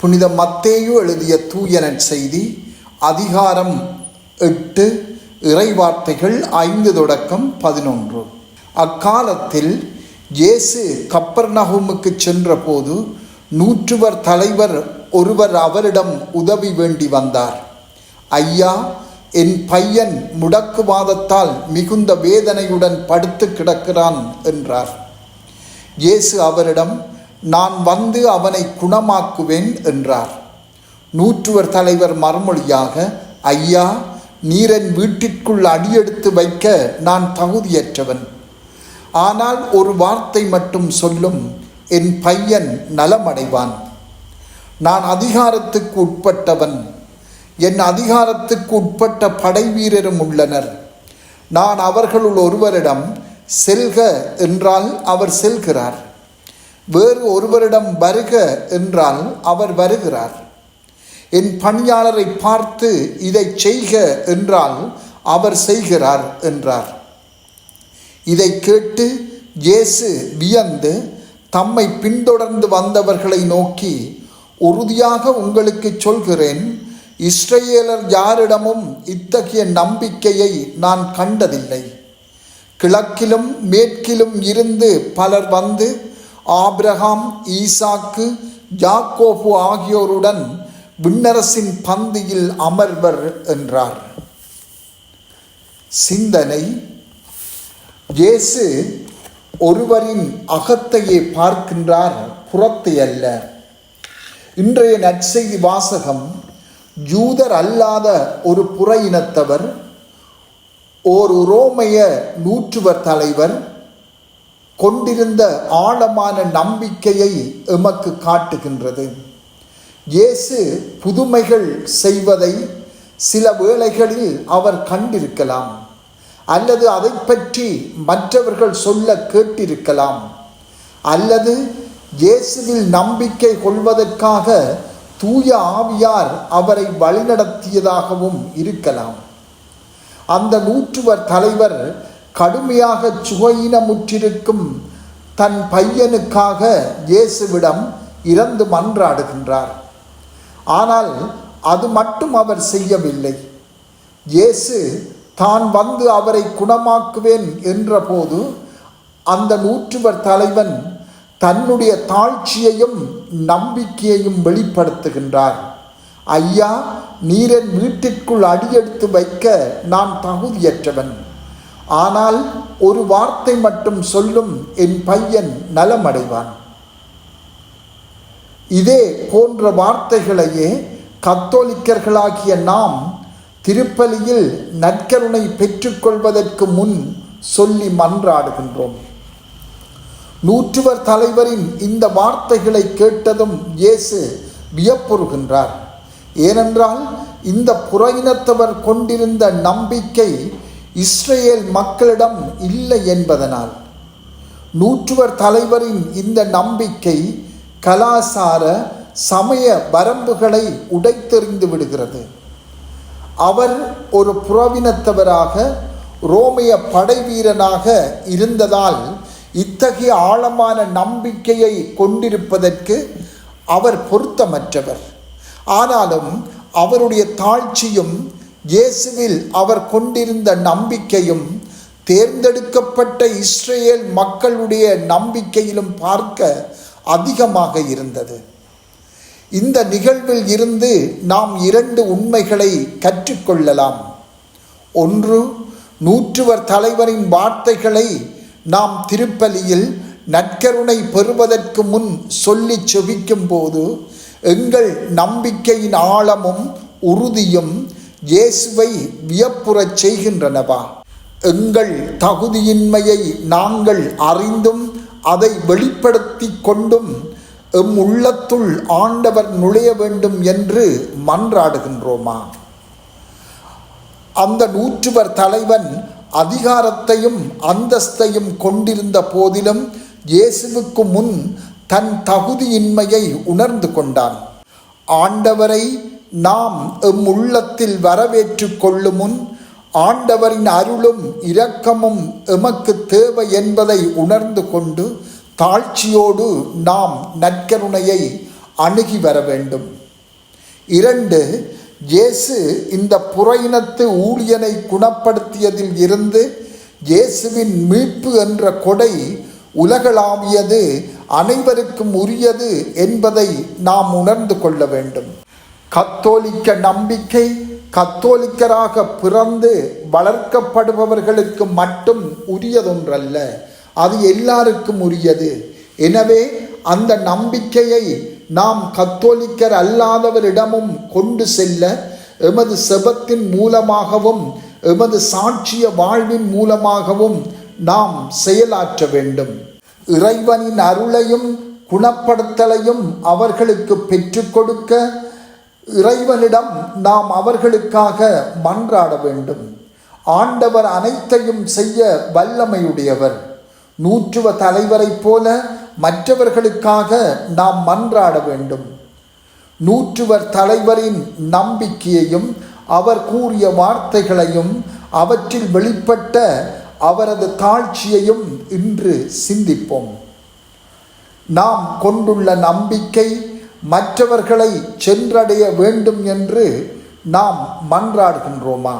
புனித மத்தேயு எழுதிய தூயனற் செய்தி அதிகாரம் எட்டு இறைவார்த்தைகள் ஐந்து தொடக்கம் பதினொன்று. அக்காலத்தில் இயேசு கப்பர்நகூமுக்கு சென்றபோது நூற்றுவர் தலைவர் ஒருவர் அவரிடம் உதவி வேண்டி வந்தார். ஐயா என் பையன் முடக்குவாதத்தால் மிகுந்த வேதனையுடன் படுத்து கிடக்கிறான் என்றார். இயேசு அவரிடம் நான் வந்து அவனை குணமாக்குவேன் என்றார். நூற்றுவர் தலைவர் மறுமொழியாக ஐயா நீரன் வீட்டிற்குள் அடியெடுத்து வைக்க நான் தகுதியற்றவன். ஆனால் ஒரு வார்த்தை மட்டும் சொல்லும் என் பையன் நலமடைவான். நான் அதிகாரத்துக்கு உட்பட்டவன். என் அதிகாரத்துக்கு உட்பட்ட படை வீரரும் உள்ளனர். நான் அவர்களுள் ஒருவரிடம் செல்க என்றால் அவர் செல்கிறார். வேறு ஒருவரிடம் வருக என்றால் அவர் வருகிறார். என் பணியாளரை பார்த்து இதை செய்க என்றால் அவர் செய்கிறார் என்றார். இதை கேட்டு இயேசு வியந்து தம்மை பின்தொடர்ந்து வந்தவர்களை நோக்கி உறுதியாக உங்களுக்கு சொல்கிறேன் இஸ்ரேலர் யாரிடமும் இத்தகைய நம்பிக்கையை நான் கண்டதில்லை. கிழக்கிலும் மேற்கிலும் இருந்து பலர் வந்து ஆபிரகாம் ஈசாக்கு ஜாக்கோபு ஆகியோருடன் விண்ணரசின் பந்தியில் அமர்வர் என்றார். சிந்தனை. இயேசு ஒருவரின் அகத்தையே பார்க்கின்றார் புறத்தை அல்ல. இன்றைய நற்செய்தி வாசகம் ஜூதர் அல்லாத ஒரு புற இனத்தவர் ஓர் உரோமைய நூற்றுவர் தலைவர் கொண்டிருந்த ஆழமான நம்பிக்கையை எமக்கு காட்டுகின்றது. இயேசு புதுமைகள் செய்வதை சில வேளைகளில் அவர் கண்டிருக்கலாம். அல்லது அதை பற்றி மற்றவர்கள் சொல்ல கேட்டிருக்கலாம். அல்லது இயேசுவில் நம்பிக்கை கொள்வதற்காக தூய ஆவியார் அவரை வழிநடத்தியதாகவும் இருக்கலாம். அந்த நூற்றுவர் தலைவர் கடுமையாக சுகையினமுற்றிருக்கும் தன் பையனுக்காக இயேசுவிடம் இறந்து மன்றாடுகின்றார். ஆனால் அது மட்டும் அவர் செய்யவில்லை. இயேசு தான் வந்து அவரை குணமாக்குவேன் என்றபோது அந்த நூற்றுவர் தலைவன் தன்னுடைய தாழ்ச்சியையும் நம்பிக்கையையும் வெளிப்படுத்துகின்றார். ஐயா நீரன் வீட்டிற்குள் அடியெடுத்து வைக்க நான் தகுதியற்றவன். ஆனால் ஒரு வார்த்தை மட்டும் சொல்லும் என் பையன் நலமடைவான். இதே போன்ற வார்த்தைகளையே கத்தோலிக்கர்களாகிய நாம் திருப்பலியில் நற்கருணை பெற்றுக்கொள்வதற்கு முன் சொல்லி மன்றாடுகின்றோம். நூற்றுவர் தலைவரின் இந்த வார்த்தைகளை கேட்டதும் இயேசு வியப்புறுகின்றார். ஏனென்றால் இந்த புறையினத்தவர் கொண்டிருந்த நம்பிக்கை இஸ்ரேல் மக்களிடம் இல்லை என்பதனால். நூற்றுவர் தலைவரின் இந்த நம்பிக்கை கலாசார சமய வரம்புகளை உடைத்தெறிந்து விடுகிறது. அவர் ஒரு புறவினத்தவராக ரோமைய படைவீரனாக இருந்ததால் இத்தகைய ஆழமான நம்பிக்கையை கொண்டிருப்பதற்கு அவர் பொருத்தமற்றவர். ஆனாலும் அவருடைய தாழ்ச்சியும் இயேசுவில் அவர் கொண்டிருந்த நம்பிக்கையும் தேர்ந்தெடுக்கப்பட்ட இஸ்ரேல் மக்களுடைய நம்பிக்கையிலும் பார்க்க அதிகமாக இருந்தது. இந்த நிகழ்வில் இருந்து நாம் இரண்டு உண்மைகளை கற்றுக்கொள்ளலாம். ஒன்று நூற்றுவர் தலைவரின் வார்த்தைகளை நாம் திருப்பலியில் நற்கருணை பெறுவதற்கு முன் சொல்லி செவிக்கும் போது எங்கள் நம்பிக்கையின் ஆழமும் உறுதியும் இயேசுவை வியப்புறச் செய்கின்றனவா? எங்கள் தகுதியின்மையை நாங்கள் அறிந்தும் அதை வெளிப்படுத்தி கொண்டும் எம் உள்ளத்துள் ஆண்டவர் நுழைய வேண்டும் என்று மன்றாடுகின்றோமா? அந்த நூற்றுவர் தலைவன் அதிகாரத்தையும் அந்தஸ்தையும் கொண்டிருந்த போதிலும் இயேசுவுக்கு முன் தன் தகுதியின்மையை உணர்ந்து கொண்டான். ஆண்டவரை நாம் எம் உள்ளத்தில் வரவேற்று கொள்ளும் முன் ஆண்டவரின் அருளும் இரக்கமும் எமக்கு தேவை என்பதை உணர்ந்து கொண்டு தாழ்ச்சியோடு நாம் நற்கருணையை அணுகி வர வேண்டும். இரண்டு இயேசு இந்த புறையினத்து ஊழியனை குணப்படுத்தியதில் இருந்து இயேசுவின் மீட்பு என்ற கொடை உலகளாவியது அனைவருக்கும் உரியது என்பதை நாம் உணர்ந்து கொள்ள வேண்டும். கத்தோலிக்க நம்பிக்கை கத்தோலிக்கராக பிறந்து வளர்க்கப்படுபவர்களுக்கு மட்டும் உரியதொன்றல்ல. அது எல்லாருக்கும் உரியது. எனவே அந்த நம்பிக்கையை நாம் கத்தோலிக்கர் அல்லாதவரிடமும் கொண்டு செல்ல எமது செபத்தின் மூலமாகவும் எமது சாட்சிய வாழ்வின் மூலமாகவும் நாம் செயலாற்ற வேண்டும். இறைவனின் அருளையும் குணப்படுத்தலையும் அவர்களுக்கு பெற்றுக் கொடுக்க இறைவனிடம் நாம் அவர்களுக்காக மன்றாட வேண்டும். ஆண்டவர் அனைத்தையும் செய்ய வல்லமையுடையவர். நூற்றுவ தலைவரைப் போல மற்றவர்களுக்காக நாம் மன்றாட வேண்டும். நூற்றுவர் தலைவரின் நம்பிக்கையையும் அவர் கூறிய வார்த்தைகளையும் அவற்றில் வெளிப்பட்ட அவரது தாழ்ச்சியையும் இன்று சிந்திப்போம். நாம் கொண்டுள்ள நம்பிக்கை மற்றவர்களை சென்றடைய வேண்டும் என்று நாம் மன்றாடுகின்றோமா?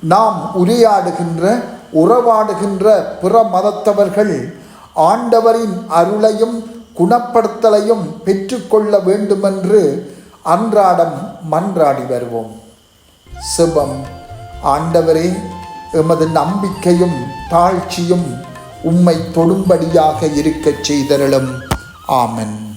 நாம் உரையாடுகின்ற உறவாடுகின்ற பிற மதத்தவர்கள் ஆண்டவரின் அருளையும் குணப்படுத்தலையும் பெற்றுக்கொள்ள வேண்டுமென்று அன்றாடம் மன்றாடி வருவோம். சிவம் ஆண்டவரே எமது நம்பிக்கையும் தாழ்ச்சியும் உம்மை தொடும்படியாக இருக்கச் செய்தருளும். ஆமன்.